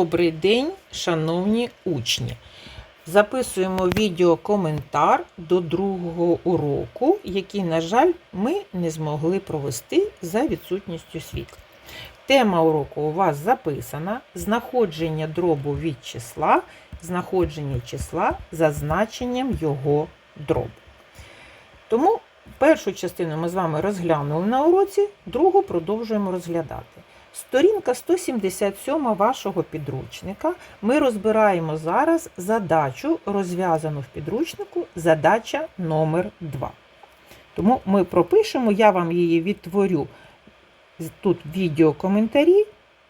Добрий день, шановні учні! Записуємо відеокоментар до другого уроку, який, на жаль, ми не змогли провести за відсутністю світла. Тема уроку у вас записана: знаходження дробу від числа, знаходження числа за значенням його дробу. Тому першу частину ми з вами розглянули на уроці, другу продовжуємо розглядати. Сторінка 177 вашого підручника. Ми розбираємо зараз задачу, розв'язану в підручнику, задача номер 2. Тому ми пропишемо, я вам її відтворю тут відеокоментарі.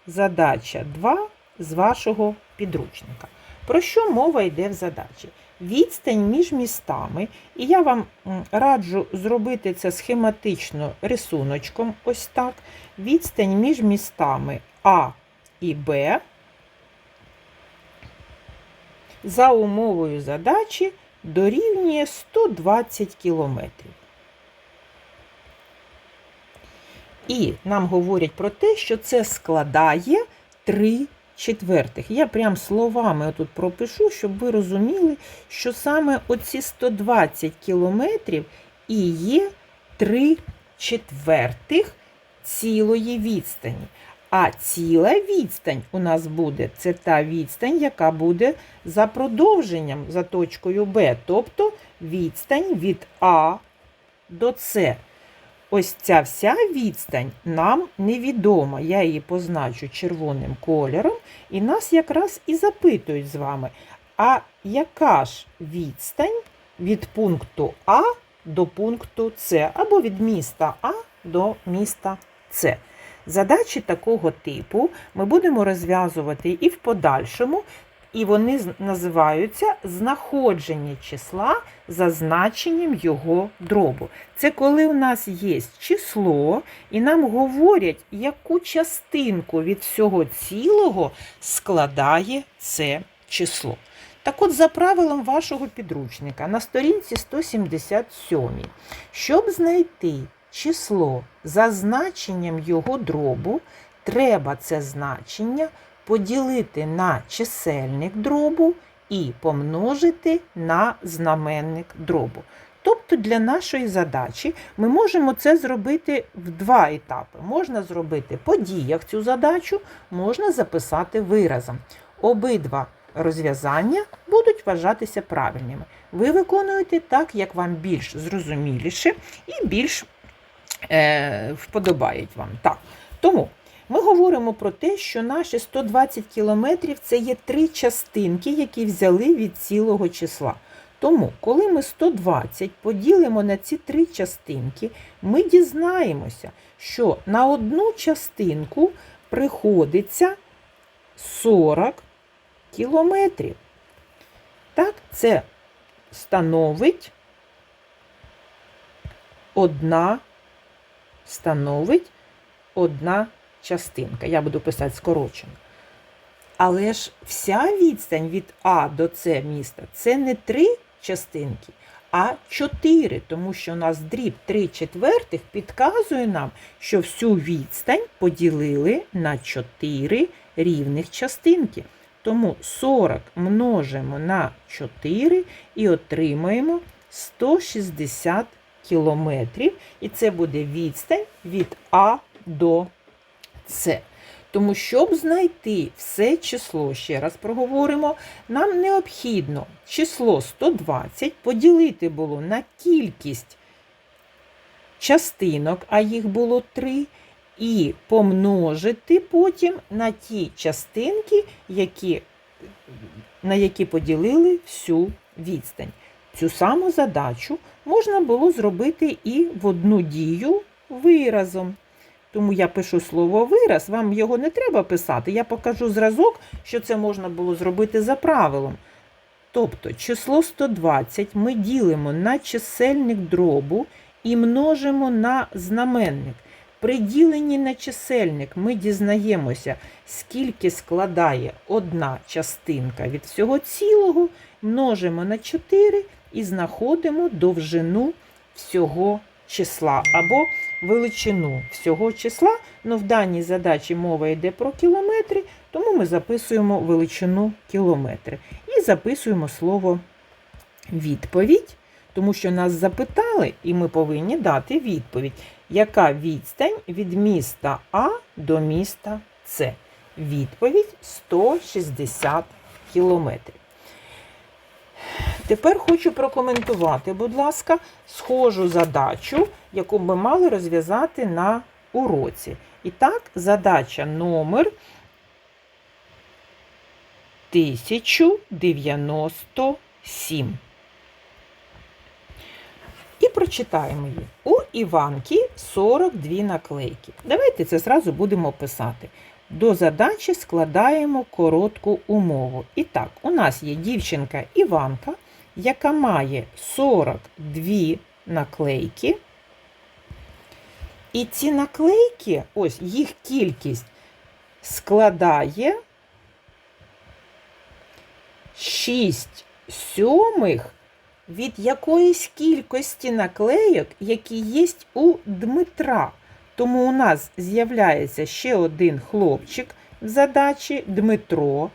Задача 2 з вашого підручника. Про що мова йде в задачі? Відстань між містами, і я вам раджу зробити це схематично рисуночком, ось так. Відстань між містами А і Б за умовою задачі дорівнює 120 кілометрів. І нам говорять про те, що це складає 3 четвертих. Я прям словами тут пропишу, щоб ви розуміли, що саме оці 120 кілометрів і є 3 четвертих цілої відстані. А ціла відстань у нас буде це та відстань, яка буде за продовженням за точкою Б, тобто відстань від А до С. Ось ця вся відстань нам невідома. Я її позначу червоним кольором, і нас якраз і запитують з вами, а яка ж відстань від пункту А до пункту С, або від міста А до міста С. Задачі такого типу ми будемо розв'язувати і в подальшому, і вони називаються знаходження числа за значенням його дробу. Це коли у нас є число, і нам говорять, яку частинку від всього цілого складає це число. Так от, за правилом вашого підручника, на сторінці 177, щоб знайти число за значенням його дробу, треба це значення поділити на чисельник дробу і помножити на знаменник дробу. Тобто для нашої задачі ми можемо це зробити в два етапи. Можна зробити по діях цю задачу, можна записати виразом. Обидва розв'язання будуть вважатися правильними. Ви виконуєте так, як вам більш зрозуміліше і більш е, вподобають вам. Так. Тому ми говоримо про те, що наші 120 кілометрів це є три частинки, які взяли від цілого числа. Тому, коли ми 120 поділимо на ці три частинки, ми дізнаємося, що на одну частинку приходиться 40 кілометрів. Так, це становить одна, становить одна частинка. Я буду писати скорочено. Але ж вся відстань від А до С міста це не три частинки, а чотири, тому що у нас дріб 3 четвертих підказує нам, що всю відстань поділили на 4 рівних частинки. Тому 40 множимо на 4 і отримаємо 160 кілометрів. І це буде відстань від А до С. Тому, щоб знайти все число, ще раз проговоримо, нам необхідно число 120 поділити було на кількість частинок, а їх було 3, і помножити потім на ті частинки, які, на які поділили всю відстань. Цю саму задачу можна було зробити і в одну дію виразом. Тому я пишу слово вираз, вам його не треба писати. Я покажу зразок, що це можна було зробити за правилом. Тобто число 120 ми ділимо на чисельник дробу і множимо на знаменник. При діленні на чисельник ми дізнаємося, скільки складає одна частинка від всього цілого, множимо на 4 і знаходимо довжину всього числа або величину всього числа. Ну, в даній задачі мова йде про кілометри, Тому ми записуємо величину кілометри і записуємо слово відповідь, тому що нас запитали, і ми повинні дати відповідь, яка відстань від міста А до міста С. Відповідь 160 кілометрів. Тепер хочу прокоментувати, будь ласка, схожу задачу, яку ми мали розв'язати на уроці. І так, задача номер 1097. І прочитаємо її. У Іванки 42 наклейки. Давайте це зразу будемо писати. До задачі складаємо коротку умову. І так, у нас є дівчинка Іванка, яка має 42 наклейки. І ці наклейки, ось їх кількість складає 6 сьомих від якоїсь кількості наклейок, які є у Дмитра. Тому у нас з'являється ще один хлопчик в задачі Дмитро,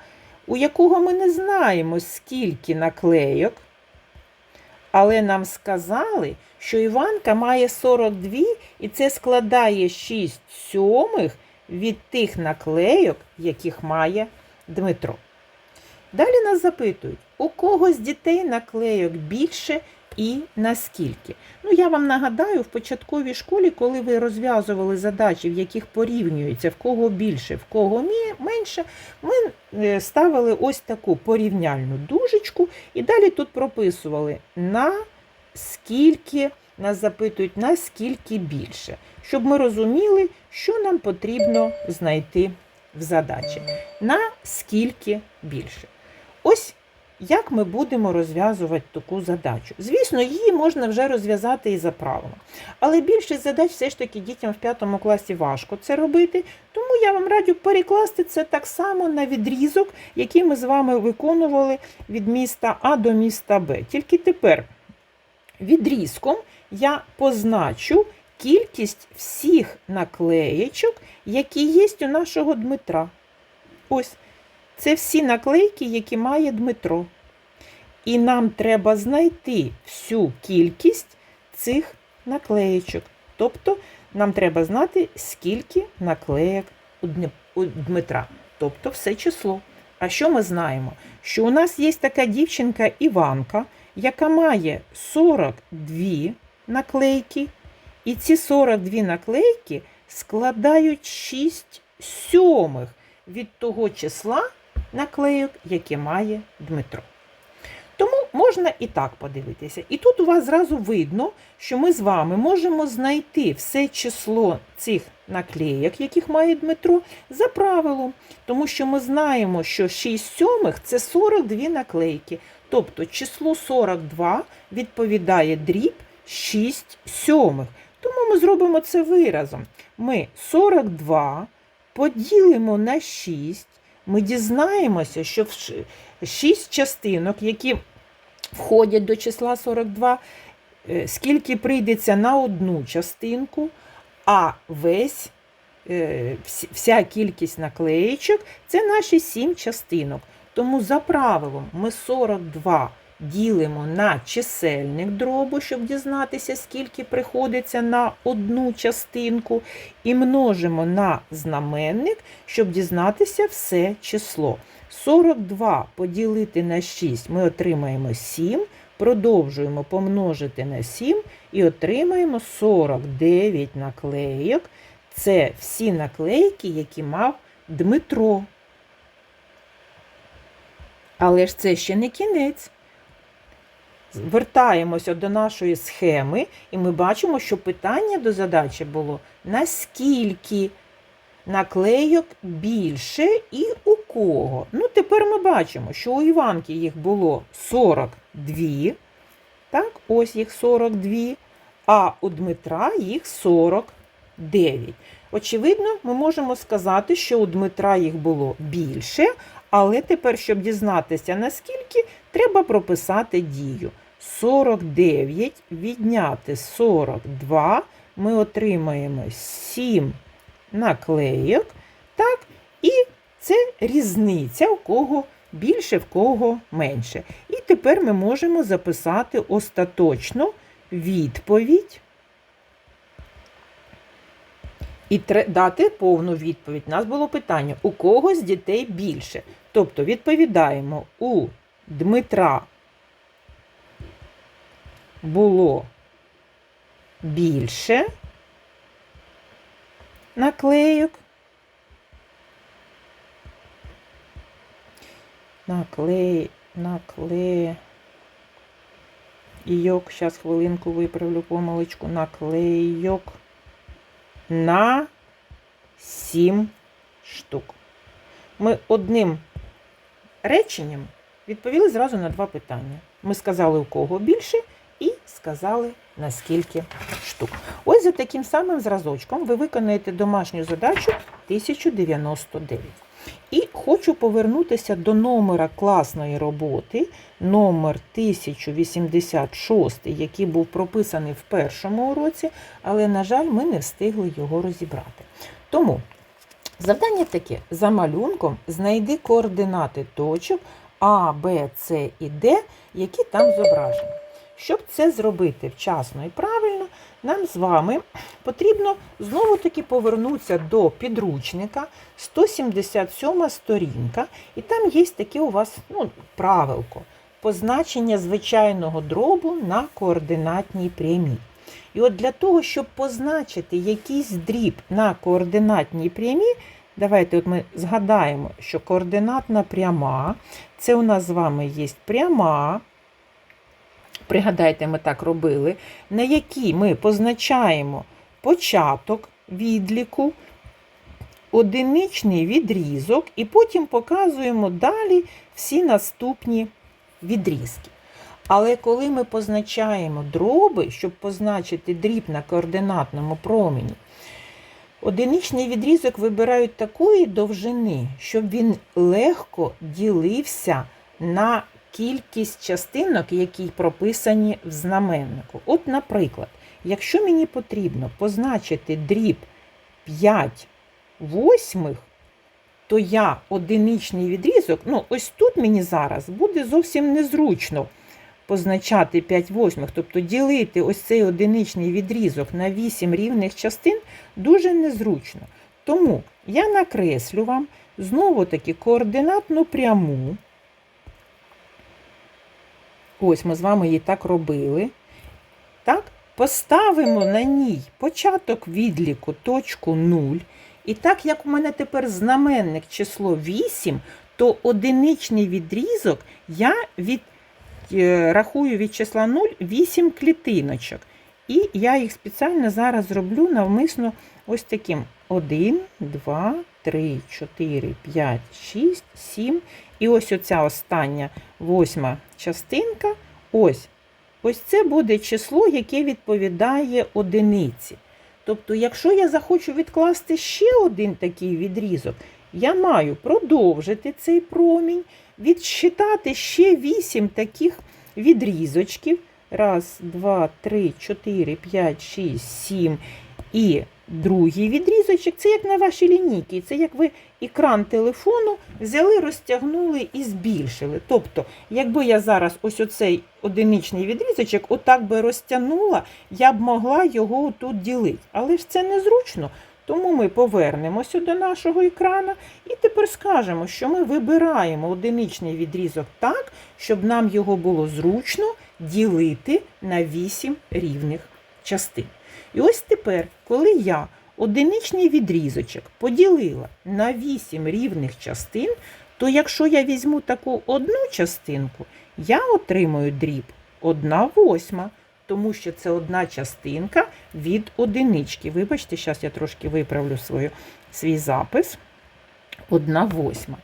у якого ми не знаємо, скільки наклейок. Але нам сказали, що Іванка має 42, і це складає 6 сьомих від тих наклейок, яких має Дмитро. Далі нас запитують, у кого з дітей наклейок більше і наскільки. Ну, я вам нагадаю, в початковій школі, коли ви розв'язували задачі, в яких порівнюється, в кого більше, в кого менше, ми е, ставили ось таку порівняльну дужечку і далі тут прописували на скільки, нас запитують, наскільки більше, щоб ми розуміли, що нам потрібно знайти в задачі. На скільки більше. Ось як ми будемо розв'язувати таку задачу. Звісно, її можна вже розв'язати і за правилом. Але більшість задач все ж таки дітям в п'ятому класі важко це робити, тому я вам раджу перекласти це так само на відрізок, який ми з вами виконували від міста А до міста Б. Тільки тепер відрізком я позначу кількість всіх наклеєчок, які є у нашого Дмитра. Ось. Це всі наклейки, які має Дмитро. І нам треба знайти всю кількість цих наклеєчок. Тобто нам треба знати, скільки наклеєк у Дмитра. Тобто все число. А що ми знаємо? Що у нас є така дівчинка Іванка, яка має 42 наклейки. І ці 42 наклейки складають 6 сьомих від того числа наклейок, яке має Дмитро. Тому можна і так подивитися. І тут у вас зразу видно, що ми з вами можемо знайти все число цих наклейок, яких має Дмитро, за правилом. Тому що ми знаємо, що 6 сьомих це 42 наклейки. Тобто число 42 відповідає дріб 6 сьомих. Тому ми зробимо це виразом. Ми 42 поділимо на 6 ми дізнаємося, що в 6 частинок, які входять до числа 42, е, скільки прийдеться на одну частинку, а весь е, вся кількість наклеєчок це наші 7 частинок. Тому за правилом ми 42 ділимо на чисельник дробу, щоб дізнатися, скільки приходиться на одну частинку, і множимо на знаменник, щоб дізнатися все число. 42 поділити на 6 ми отримаємо 7. Продовжуємо помножити на 7 і отримаємо 49 наклейок. Це всі наклейки, які мав Дмитро. Але ж це ще не кінець. Вертаємося до нашої схеми, і ми бачимо, що питання до задачі було наскільки наклейок більше і у кого. Ну, тепер ми бачимо, що у Іванки їх було 42. Так, ось їх 42, а у Дмитра їх 49. Очевидно, ми можемо сказати, що у Дмитра їх було більше, але тепер, щоб дізнатися, наскільки, треба прописати дію. 49 відняти 42, ми отримаємо 7 наклейок. Так, І Це різниця, у кого більше, в кого менше. І тепер ми можемо записати остаточно відповідь і дати повну відповідь. У нас було питання, у кого з дітей більше? Тобто відповідаємо, у Дмитра було більше наклейок. Наклей, наклейок. Зараз хвилинку виправлю помилочку. Наклейок на 7 штук. Ми одним реченням відповіли зразу на два питання. Ми сказали, у кого більше, сказали, наскільки штук. Ось за таким самим зразочком ви виконаєте домашню задачу 1099. І хочу повернутися до номера класної роботи, номер 1086, який був прописаний в першому уроці, але, на жаль, ми не встигли його розібрати. Тому завдання таке: за малюнком знайди координати точок А, Б, С і Д, які там зображені. Щоб це зробити вчасно і правильно, нам з вами потрібно знову-таки повернутися до підручника 177 сторінка, і там є таке у вас ну, правилко позначення звичайного дробу на координатній прямій. І от для того, щоб позначити якийсь дріб на координатній прямій, давайте от ми згадаємо, що координатна пряма це у нас з вами є пряма. Пригадайте, ми так робили, на якій ми позначаємо початок відліку, одиничний відрізок, і потім показуємо далі всі наступні відрізки. Але коли ми позначаємо дроби, щоб позначити дріб на координатному промені, одиничний відрізок вибирають такої довжини, щоб він легко ділився на кількість частинок, які прописані в знаменнику. От, наприклад, якщо мені потрібно позначити дріб 5 восьмих, то я одиничний відрізок, ну ось тут мені зараз буде зовсім незручно позначати 5 восьмих, тобто ділити ось цей одиничний відрізок на 8 рівних частин дуже незручно. Тому я накреслю вам знову таки координатну пряму. Ось ми з вами її так робили. Так? Поставимо на ній початок відліку точку 0. І так як у мене тепер знаменник число 8, то одиничний відрізок я від, е, рахую від числа 0 8 клітиночок. І я їх спеціально зараз зроблю навмисно ось таким: 1, 2, 3, 4, 5, 6, 7. І ось оця остання восьма частинка. Ось. Ось це буде число, яке відповідає одиниці. Тобто, якщо я захочу відкласти ще один такий відрізок, я маю продовжити цей промінь, відсчитати ще 8 таких відрізочків. Раз, два, три, чотири, п'ять, шість, сім. І другий відрізочок це як на вашій лінійці. Це як ви екран телефону взяли, розтягнули і збільшили. Тобто, якби я зараз ось оцей одиничний відрізочок отак би розтягнула, я б могла його тут ділити. Але ж це незручно. Тому ми повернемося до нашого екрана і тепер скажемо, що ми вибираємо одиничний відрізок так, щоб нам його було зручно ділити на 8 рівних частин. І ось тепер, коли я одиничний відрізочок поділила на 8 рівних частин, то якщо я візьму таку одну частинку, я отримую дріб 1 восьма, тому що це одна частинка від одинички. Вибачте, зараз я трошки виправлю свою, свій запис. 1 восьма.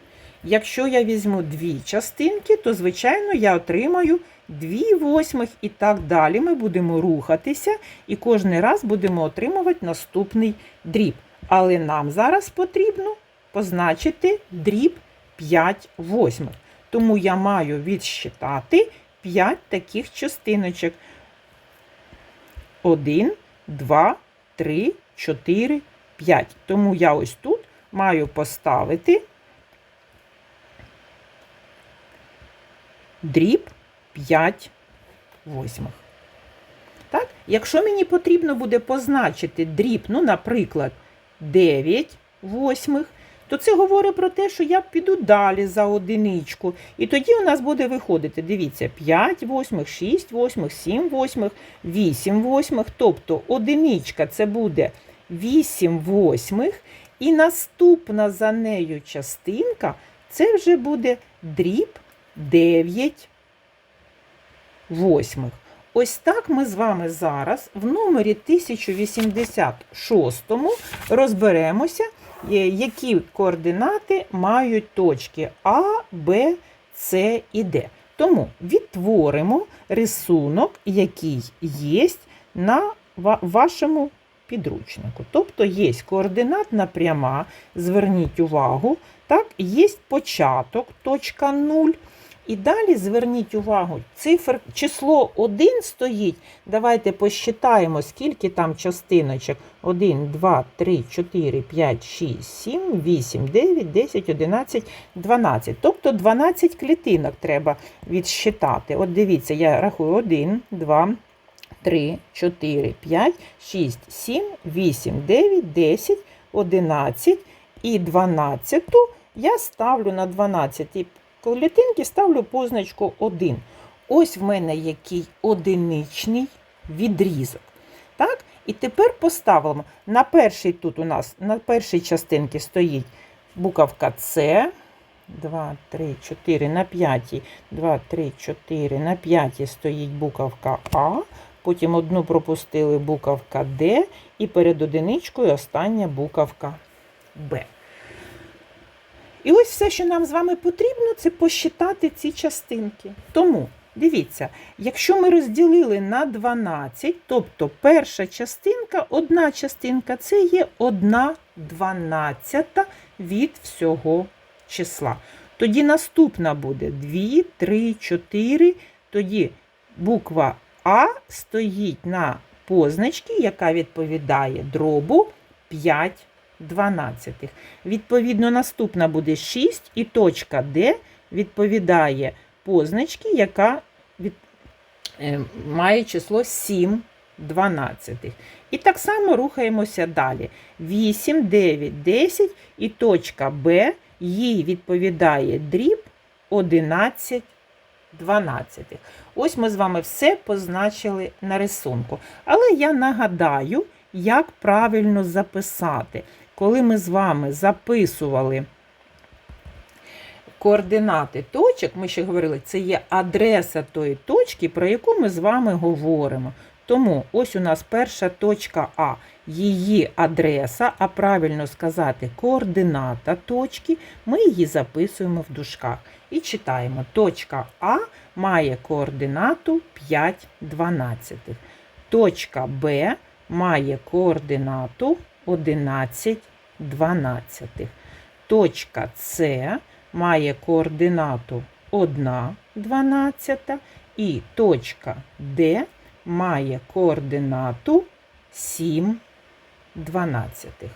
Якщо я візьму дві частинки, то, звичайно, я отримаю Дві восьмих і так далі ми будемо рухатися і кожен раз будемо отримувати наступний дріб. Але нам зараз потрібно позначити дріб 5 восьмих. Тому я маю відсчитати 5 таких частиночок. 1, 2, 3, 4, 5. Тому я ось тут маю поставити дріб 5 восьмих. Так? Якщо мені потрібно буде позначити дріб, ну, наприклад, 9 восьмих, то це говорить про те, що я піду далі за одиничку. І тоді у нас буде виходити, дивіться, 5 восьмих, 6 восьмих, 7 восьмих, 8 восьмих. Тобто одиничка це буде 8 восьмих, і наступна за нею частинка це вже буде дріб 9 восьмих. Ось так ми з вами зараз в номері 1086 розберемося, е, які координати мають точки А, Б, С і Д. Тому відтворимо рисунок, який є на вашому підручнику. Тобто є координатна пряма, зверніть увагу, так, є початок, точка 0. І далі зверніть увагу, цифр, число 1 стоїть. Давайте посчитаємо, скільки там частиночок. 1, 2, 3, 4, 5, 6, 7, 8, 9, 10, 11, 12. Тобто 12 клітинок треба відсчитати. От дивіться, я рахую 1, 2, 3, 4, 5, 6, 7, 8, 9, 10, 11 і 12 я ставлю на 12 клітинки, ставлю позначку 1. Ось в мене який одиничний відрізок. Так? І тепер поставимо на перший тут у нас на першій частинці стоїть буковка С. 2, 3, 4 на п'ятій, 2, 3, 4 на п'ятій стоїть буковка А, потім одну пропустили буковка Д, і перед одиничкою остання буковка Б. І ось все, що нам з вами потрібно, це посчитати ці частинки. Тому, дивіться, якщо ми розділили на 12, тобто перша частинка, одна частинка це є одна дванадцята від всього числа. Тоді наступна буде 2, 3, 4. Тоді буква А стоїть на позначці, яка відповідає дробу 5 дванадцятих. Відповідно, наступна буде 6, і точка Д відповідає позначці, яка від, е, має число 7 дванадцятих. І так само рухаємося далі. 8, 9, 10 і точка Б їй відповідає дріб 11 дванадцятих. Ось ми з вами все позначили на рисунку. Але я нагадаю, як правильно записати. Коли ми з вами записували координати точок, ми ще говорили, це є адреса тої точки, про яку ми з вами говоримо. Тому ось у нас перша точка А, її адреса, а правильно сказати, координата точки, ми її записуємо в дужках. І читаємо, точка А має координату 5 дванадцятих. Точка Б має координату 11 дванадцятих. Точка С має координату 1 дванадцята. І точка Д має координату 7 дванадцятих.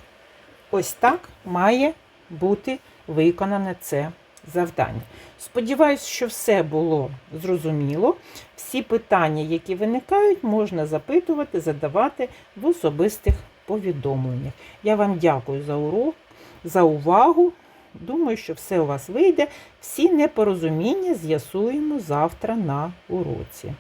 Ось так має бути виконане це завдання. Сподіваюсь, що все було зрозуміло. Всі питання, які виникають, можна запитувати, задавати в особистих повідомленнях. Я вам дякую за урок, за увагу. Думаю, що все у вас вийде. Всі непорозуміння з'ясуємо завтра на уроці.